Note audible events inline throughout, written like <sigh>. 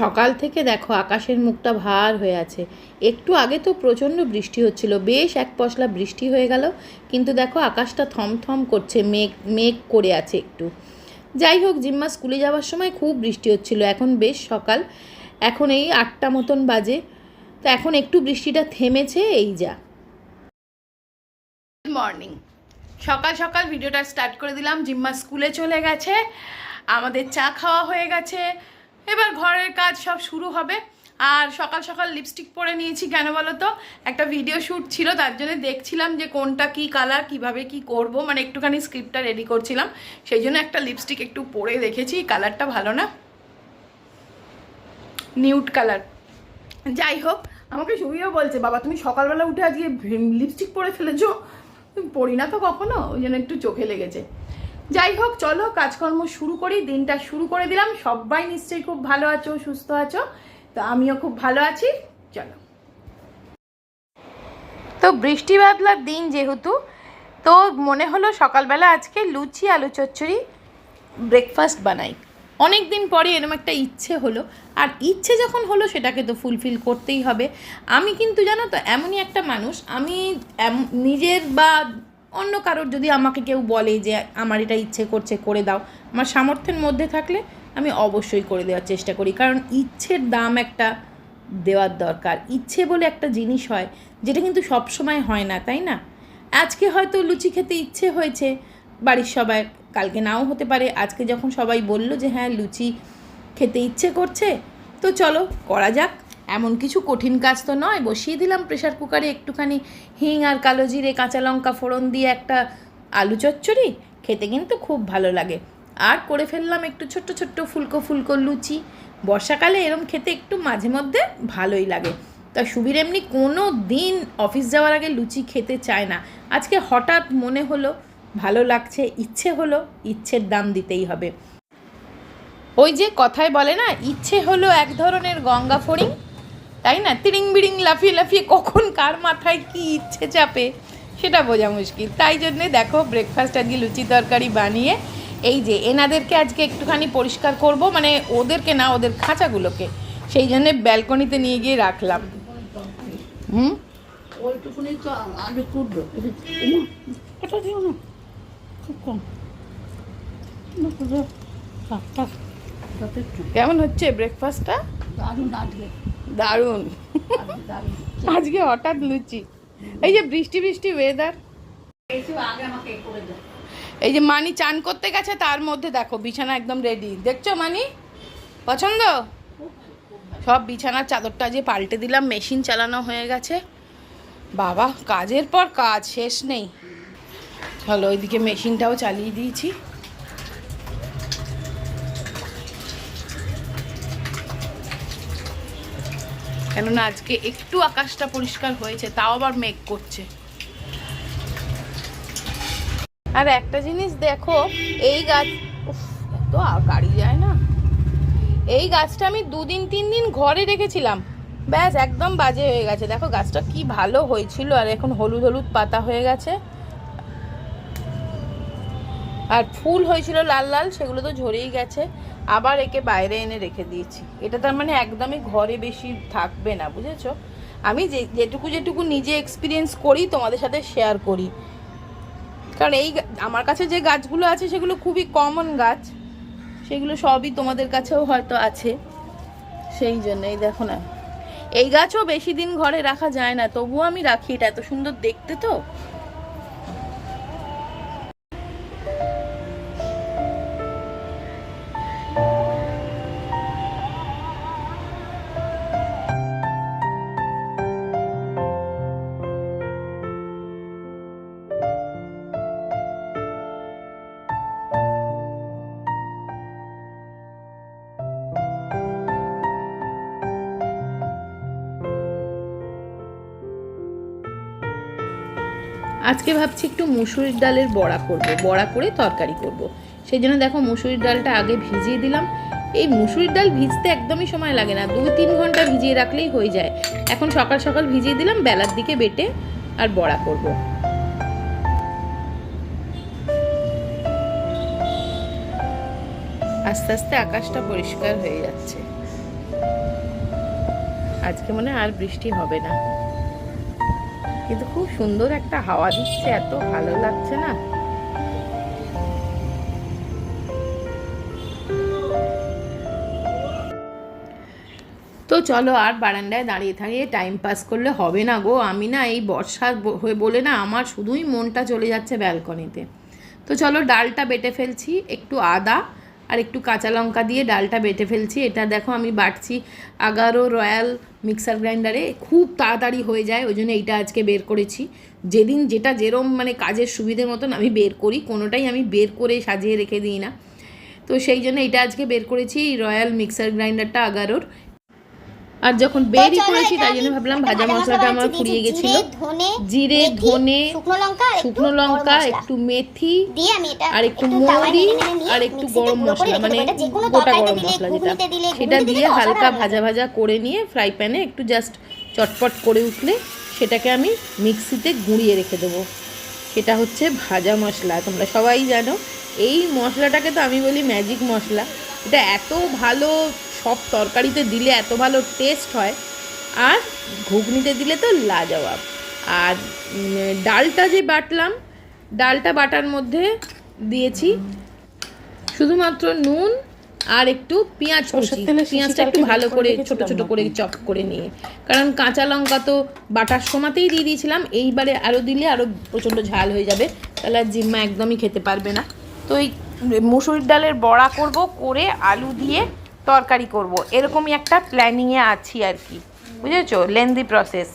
সকাল থেকে দেখো আকাশের মুখটা ভার হয়ে আছে। একটু আগে তো প্রচণ্ড বৃষ্টি হচ্ছিল, বেশ এক পশলা বৃষ্টি হয়ে গেল, কিন্তু দেখো আকাশটা থমথম করছে, মেঘ মেঘ করে আছে একটু। যাই হোক, জিম্মা স্কুলে যাওয়ার সময় খুব বৃষ্টি হচ্ছিল, এখন বেশ সকাল, এখন এই আটটা মতন বাজে, তো এখন একটু বৃষ্টিটা থেমেছে, এই যা। গুড মর্নিং সকাল সকাল ভিডিওটা স্টার্ট করে দিলাম, জিম্মা স্কুলে চলে গেছে, আমাদের চা খাওয়া হয়ে গেছে এবার ঘরের কাজ সব শুরু হবে। আর সকাল সকাল লিপস্টিক পরে নিয়েছি কেন বলো তো একটা ভিডিও শ্যুট ছিল, তার জন্য দেখছিলাম যে কোনটা কি কালার কীভাবে কি করব। মানে একটুখানি স্ক্রিপ্টটা রেডি করছিলাম। সেই জন্য একটা লিপস্টিক একটু পরে দেখেছি কালারটা ভালো না। নিউট কালার যাই হোক, আমাকে সুবিও বলছে, বাবা, তুমি সকালবেলা উঠে আজকে লিপস্টিক পরে ফেলেছো? পড়ি না তো কখনো? ওই জন্য একটু চোখে লেগেছে। যাই হোক চলো কাজকর্ম শুরু করি দিনটা শুরু করে দিলাম। সবাই নিশ্চয়ই খুব ভালো আছো সুস্থ আছো? তো আমিও খুব ভালো আছি। চলো। তো বৃষ্টি বাদলার দিন যেহেতু তো মনে হলো সকালবেলা আজকে লুচি আলু চচ্চড়ি ব্রেকফাস্ট বানাই। অনেক দিন পরে এরকম একটা ইচ্ছে হলো আর ইচ্ছে যখন হলো সেটাকে তো ফুলফিল করতেই হবে। আমি কিন্তু জানো তো এমনই একটা মানুষ আমি নিজের বা অন্য কারোর যদি আমাকে কেউ বলে যে আমার এটা ইচ্ছে করছে, করে দাও। আমার সামর্থ্যের মধ্যে থাকলে আমি অবশ্যই করে দেওয়ার চেষ্টা করি। কারণ ইচ্ছের দাম একটা দেওয়ার দরকার। ইচ্ছে বলে একটা জিনিস হয়, যেটা কিন্তু সব সময় হয় না, তাই না? আজকে হয়তো লুচি খেতে ইচ্ছে হয়েছে, বাড়ির সবাই, কালকে নাও হতে পারে। আজকে যখন সবাই বলল যে হ্যাঁ লুচি খেতে ইচ্ছে করছে, তো চলো, করা যাক। এমন কিছু কঠিন কাজ তো নয়। বসিয়ে দিলাম প্রেশার কুকারে একটুখানি হিং আর কালো জিরে, কাঁচা লঙ্কা ফোড়ন দিয়ে একটা আলু চচ্চড়ি, খেতে কিন্তু খুব ভালো লাগে। আর করে ফেললাম একটু ছোট্ট ছোট্ট ফুলকো ফুলকো লুচি। বর্ষাকালে এরম খেতে একটু মাঝে মধ্যে ভালোই লাগে। তা সুবীর এমনি কোনো দিন অফিস যাওয়ার আগে লুচি খেতে চায় না। আজকে হঠাৎ মনে হলো, ভালো লাগছে, ইচ্ছে হলো, ইচ্ছের দাম দিতেই হবে। ওই যে কথায় বলে না, ইচ্ছে হলো এক ধরনের গঙ্গা ফড়িং তাই না? তিরিং বিড়িং লাফিয়ে লাফিয়ে কখন কার মাথায় কি ইচ্ছে চাপে সেটা বোঝা মুশকিল। তাই জন্যে দেখো ব্রেকফাস্ট আজকে লুচি তরকারি বানিয়ে এই যে এনাদেরকে আজকে একটুখানি পরিষ্কার করব মানে ওদেরকে না ওদের খাঁচাগুলোকে। সেই জন্যে ব্যালকনিতে নিয়ে গিয়ে রাখলাম। হুম? কেমন হচ্ছে ব্রেকফাস্টটা দারুণ আজকে। দারুণ। আজকে হঠাৎ লুচি। এই যে বৃষ্টি বৃষ্টি ওয়েদার এই যে মানি চান করতে গেছে, তার মধ্যে দেখো, বিছানা একদম রেডি দেখছ মানি? পছন্দ? সব বিছানার চাদরটা যে পাল্টে দিলাম মেশিন চালানো হয়ে গেছে। বাবা, কাজের পর কাজ, শেষ নেই। চলো, ওইদিকে মেশিনটাও চালিয়ে দিয়েছি। কেননা আজকে একটু আকাশটা পরিষ্কার হয়েছে, তাও আবার মেঘ করছে। আর একটা জিনিস দেখো, এই গাছ এত গাড়ি যায় না। এই গাছটা আমি দুদিন তিন দিন ঘরে রেখেছিলাম। ব্যাস, একদম বাজে হয়ে গেছে। দেখো, গাছটা কি ভালো হয়েছিল, আর এখন হলুদ হলুদ পাতা হয়ে গেছে। আর ফুল হয়েছিল লাল লাল, সেগুলো তো ঝরেই গেছে। আবার একে বাইরে এনে রেখে দিয়েছি। এটা তার মানে একদমই ঘরে বেশি থাকবে না, বুঝেছ? আমি যে, যেটুকু যেটুকু নিজে এক্সপিরিয়েন্স করি, তোমাদের সাথে শেয়ার করি। কারণ এই আমার কাছে যে গাছগুলো আছে, সেগুলো খুবই কমন গাছ। সেগুলো সবই তোমাদের কাছেও হয়তো আছে। সেই জন্যই দেখো না। এই গাছও বেশি দিন ঘরে রাখা যায় না, তবুও আমি রাখি এটা এত সুন্দর দেখতে তো। আজকে ভাবছি একটু মুসুরির ডালের বড়া করব, বড়া করে তরকারি করব। সেই জন্য দেখো মুসুরির ডালটা আগে ভিজিয়ে দিলাম। এই মুসুরির ডাল ভিজতে একদমই সময় লাগে না দুই তিন ঘণ্টা ভিজিয়ে রাখলেই হয়ে যায়। এখন সকাল সকাল ভিজিয়ে দিলাম, বেলার দিকে বেটে আর বড়া করব। আস্তে আস্তে আকাশটা পরিষ্কার হয়ে যাচ্ছে। আজকে মনে আর বৃষ্টি হবে না। কিন্তু খুব সুন্দর একটা হাওয়া দিচ্ছে, এত ভালো লাগছে না? তো চলো আর বারান্দায় দাঁড়িয়ে দাঁড়িয়ে টাইম পাস করলে হবে না গো। আমি না এই বর্ষা হয়ে বলে না আমার শুধুই মনটা চলে যাচ্ছে ব্যালকনিতে তো চলো ডালটা বেটে ফেলছি, একটু আদা আর একটু কাঁচা লঙ্কা দিয়ে ডালটা বেটে ফেলছি। এটা দেখো আমি বাটছি আগারো রয়্যাল মিক্সার গ্রাইন্ডারে। খুব তাড়াতাড়ি হয়ে যায়, ওই জন্য এইটা আজকে বের করেছি। যেদিন যেটা যেরম মানে কাজের সুবিধে মতন আমি বের করি, কোনোটাই আমি বের করে সাজিয়ে রেখে দিই না। তো সেই জন্য এটা আজকে বের করেছি রয়্যাল মিক্সার গ্রাইন্ডারটা আগারোর। আর যখন চলো করেছি তাই জন্য ভাবলাম ভাজা মশলাটা মশলা আমার ফুরিয়ে গেছিল। জিরে, ধনে, শুকনো লঙ্কা একটু মেথি আর একটু মৌরি আর একটু গরম মশলা মানে গোটা গরম মশলা যেটা। সেটা দিয়ে হালকা ভাজা ভাজা করে নিয়ে ফ্রাই প্যানে একটু জাস্ট চটপট করে উঠলে সেটাকে আমি মিক্সিতে গুঁড়িয়ে রেখে দেবো। সেটা হচ্ছে ভাজা মশলা। তোমরা সবাই জানো এই মশলাটাকে তো আমি বলি ম্যাজিক মশলা। এটা এত ভালো সব তরকারিতে দিলে এত ভালো টেস্ট হয়। আর ঘুগনিতে দিলে তো লাজবাব। আর ডালটা যে বাটলাম ডালটা বাটার মধ্যে দিয়েছি শুধুমাত্র নুন আর একটু পেঁয়াজ কুচি। পেঁয়াজটা একটু ভালো করে ছোট ছোট করে চপ করে নিয়ে। কারণ কাঁচা লঙ্কা তো বাটার সময়তেই দিয়ে দিয়েছিলাম। এইবারে আরও দিলে আরও প্রচণ্ড ঝাল হয়ে যাবে। তাহলে আর জিম্মা একদমই খেতে পারবে না। তো এই মুসুরির ডালের বড়া করব করে আলু দিয়ে তরকারি করব। এরকমই একটা প্ল্যানিংয়ে আছি আর কি। বুঝেছ? লেন্দি প্রসেস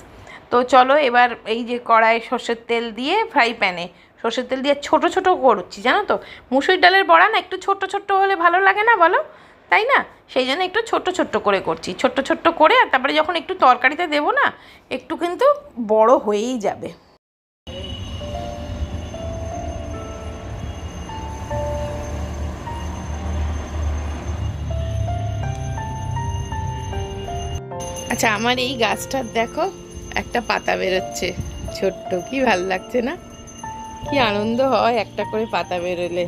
তো চলো এবার এই যে কড়াই সর্ষের তেল দিয়ে ফ্রাই প্যানে সর্ষের তেল দিয়ে ছোট ছোট করছি, জানো তো? মুসুর ডালের বড়া না একটু ছোট্ট ছোট্ট হলে ভালো লাগে না বলো? তাই না? সেই জন্য একটু ছোট্ট ছোট্ট করে করছি। ছোট্ট ছোট্ট করে আর তারপরে যখন একটু তরকারিতে দেবো না, একটু কিন্তু বড় হয়েই যাবে। আচ্ছা আমার এই গাছটার দেখো, একটা পাতা বেরোচ্ছে। ছোট্ট, কি ভালো লাগছে না? কি আনন্দ হয় একটা করে পাতা বেরোলে।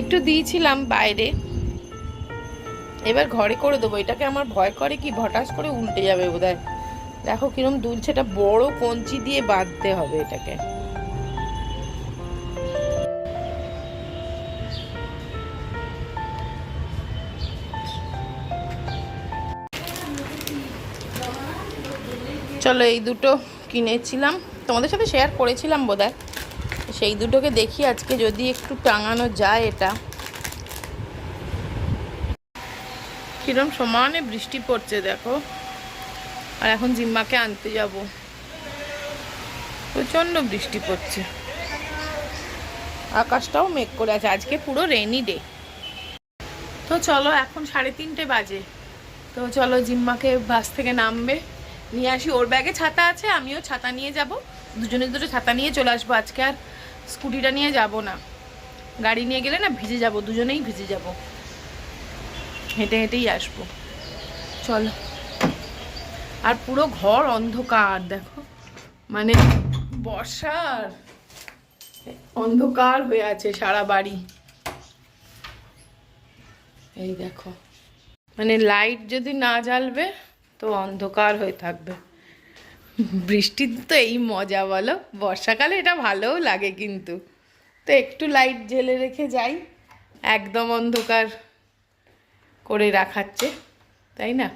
একটু দিয়েছিলাম বাইরে। এবার ঘরে করে দেবো। এটাকে আমার ভয় করে কি? ভটাস করে উল্টে যাবে বোধহয়। দেখো কিরম দুলছে, এটা বড় কঞ্চি দিয়ে বাঁধতে হবে এটাকে। চলো এই দুটো কিনেছিলাম। তোমাদের সাথে শেয়ার করেছিলাম বোধহয়। সেই দুটোকে দেখি আজকে যদি একটু টাঙানো যায় এটা। কিরম সমানে বৃষ্টি পড়ছে দেখো। আর এখন জিম্মাকে আনতে যাব। প্রচণ্ড বৃষ্টি পড়ছে। আকাশটাও মেঘ করে আছে। আজকে পুরো রেনি ডে তো চলো এখন সাড়ে তিনটে বাজে। তো চলো জিম্মাকে বাস থেকে নামবে। নিয়ে আসি। ওর ব্যাগে ছাতা আছে, আমিও ছাতা নিয়ে যাব। দুজনে দুটো ছাতা নিয়ে চলে আসব। আজকে আর স্কুটিটা নিয়ে যাব না। গাড়ি নিয়ে গেলে না ভিজে যাব, দুজনেই ভিজে যাব। হেঁটে হেঁটেই আসব। চলো। আর পুরো ঘর অন্ধকার, দেখো। মানে বর্ষার অন্ধকার হয়ে আছে সারা বাড়ি। এই দেখো। মানে লাইট যদি না জ্বালবে অন্ধকার হয়ে থাকবে। বৃষ্টির তো এই মজা বলো, বর্ষাকালে এটা ভালোও লাগে কিন্তু। তো একটু লাইট জেলে রেখে যাই, একদম অন্ধকার করে রাখাচ্ছে, তাই না?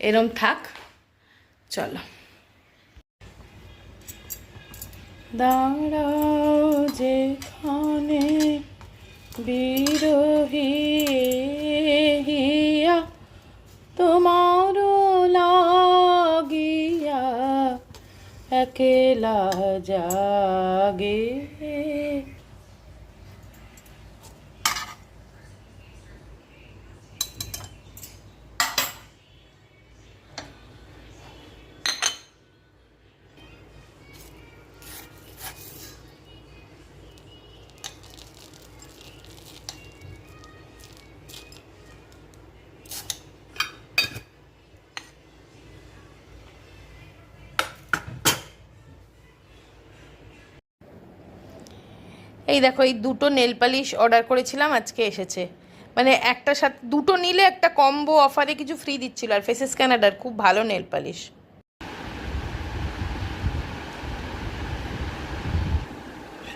এরম থাক, চলো। দাঁড়াও যেখানে বিরহিয়া अकेला जागे। এই দেখো এই দুটো নেল পালিশ অর্ডার করেছিলাম আজকে এসেছে। মানে একটা সাথে দুটো নিলে একটা কম্বো অফারে কিছু ফ্রি দিচ্ছিল আর ফেসেস ক্যানাডার খুব ভালো নেল পালিশ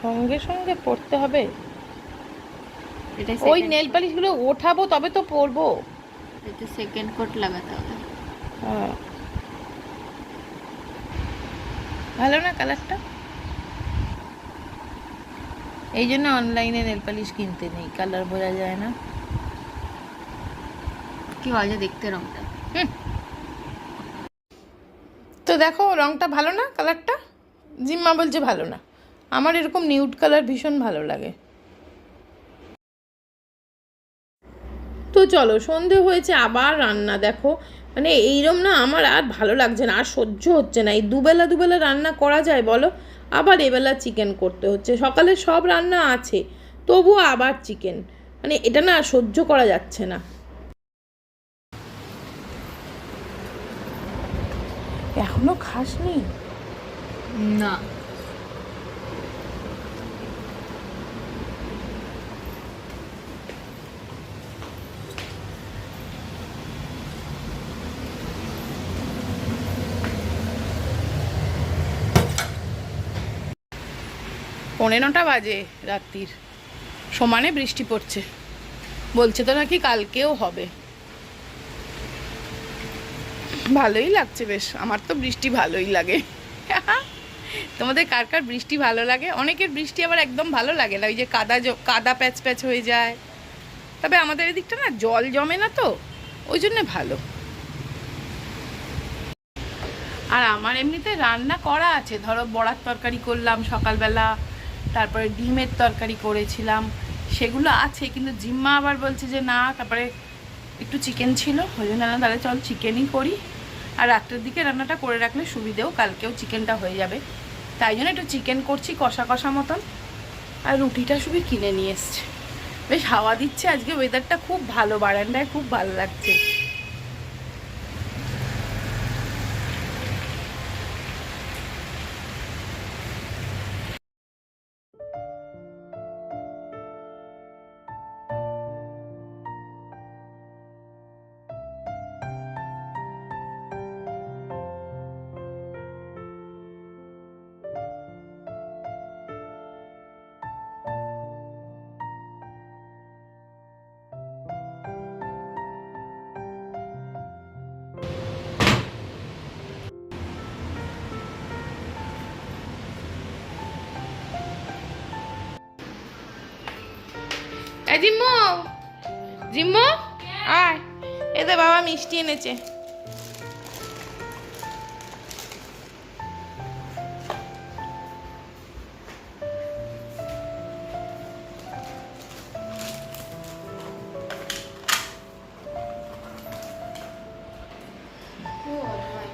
সঙ্গে সঙ্গে পড়তে হবে? ওই নেল পালিশগুলো ওঠাবো তবে তো পরবো। এটা সেকেন্ড কোট লাগাতে হবে। হ্যাঁ। ভালো না কালারটা এই জন্য অনলাইনে নেল পালিশ কিনতে নেই কালার বোঝা যায় না। কি বাজে দেখতে রংটা? তো দেখো রংটা ভালো না কালারটা জিম্মা বলছে ভালো না। আমার এরকম নিউড কালার ভীষণ ভালো লাগে। তো চলো সন্ধে হয়েছে আবার রান্না দেখো। মানে এইরম না আমার আর ভালো লাগছে না আর সহ্য হচ্ছে না। এই দুবেলা দুবেলা রান্না করা যায় বলো? আবার এবেলা চিকেন করতে হচ্ছে। সকালে সব রান্না আছে তবুও আবার চিকেন মানে এটা না সহ্য করা যাচ্ছে না। এখনও খাসনি? না। পৌনে নটা বাজে রাত্রির। সমানে বৃষ্টি পড়ছে। বলছে তো নাকি কালকেও হবে। ভালোই লাগছে বেশ। আমার তো বৃষ্টি ভালোই লাগে। <laughs> তোমাদের কার কার বৃষ্টি ভালো লাগে? অনেকের বৃষ্টি আবার একদম ভালো লাগে না। ওই যে কাদা কাদা প্যাচ প্যাচ হয়ে যায়। তবে আমাদের এদিকটা না জল জমে না তো, ওই জন্য ভালো। আর আমার এমনিতে রান্না করা আছে। ধরো বড়ার তরকারি করলাম সকালবেলা। তারপরে ডিমের তরকারি করেছিলাম, সেগুলো আছে, কিন্তু জিম্মা আবার বলছে যে না, তারপরে একটু চিকেন ছিল, ওই জন্য না, তাহলে চল চিকেনই করি। আর রাত্রের দিকে রান্নাটা করে রাখলে সুবিধেও, কালকেও চিকেনটা হয়ে যাবে। তাই জন্য একটু চিকেন করছি, কষা কষা মতন। আর রুটিটা শুধু কিনে নিয়ে এসছে। বেশ হাওয়া দিচ্ছে আজকে ওয়েদারটা খুব ভালো, বারান্দায় খুব ভালো লাগছে। জিম্মু? জিম্মু? আয়। এতে বাবা মিষ্টি এনেছে।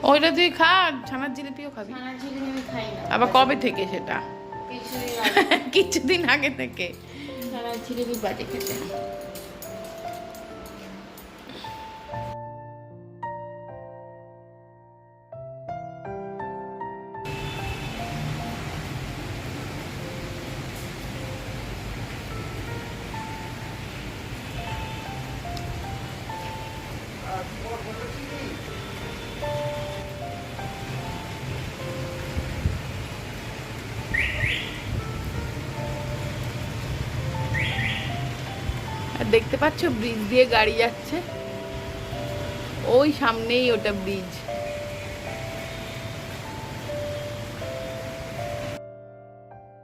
ওইটা তুই খা ছানার জিলিপিও খাবি। আবার কবে থেকে সেটা? কিছুদিন আগে <laughs> থেকে। ঝিলিপি বাজে খেতে দেখতে পাচ্ছ? ব্রিজ দিয়ে গাড়ি যাচ্ছে। ওই সামনেই ওটা ব্রিজ।